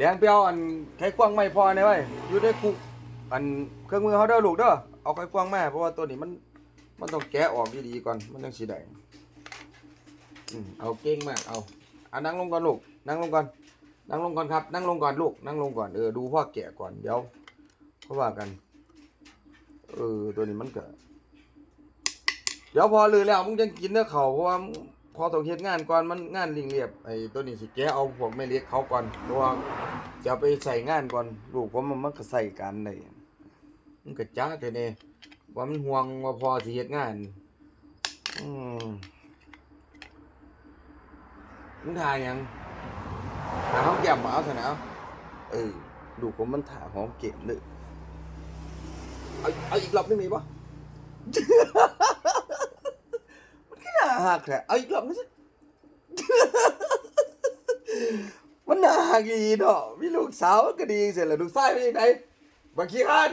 แดงเปียวอันไขควงไม่พอเนี่ยเว้ยอยู่ในคุกอันเครื่องมือเขาเด้อลูกเด้อเอาไขควงมาเพราะว่าตัวนี้มันมันต้องแกะออกดีๆก่อนมันยังสีแดงอืมเอาเก่งมากเอาอานั่งลงก่อนลูกนั่งลงก่อนนั่งลงก่อนครับ นั่งลงก่อนลูกนั่งลงก่อนเออดูพ่อแกะก่อนเดี๋ยวเขาว่ากันเออตัวนี้มันเก็เดี๋ยวพอลือแล้วมึงจะกินเนื้อเขาเพราะว่าพอต้องเฮ็ดงานก่อนมันงานลิงเรียบไอ้ตัวนี้สิแกะเอาพวกไม่เล็กเขาก่อนเพราะว่า จะเอาไปใส่งานก่อนลูกผมมันมันก็ใส่กันได้มันก็จ้าแต่เนี่ยว่ามันห่วงว่าพอสิเฮ็ดงาน อืมมึงถ่ายยังถ่ายห้องแก้มมาเอาเถอะนะเออลูกผมมันถ่ายห้องเก็บเลยเอาเอาอีกรอบไม่มีปะมันก็น่าหักแหละเอาอีกรอบไม่ใหากลีเนาะมีลูกสาวก็ดีเสร็จแล้วลูกชายเป็นยังไงบางขี้ข้าน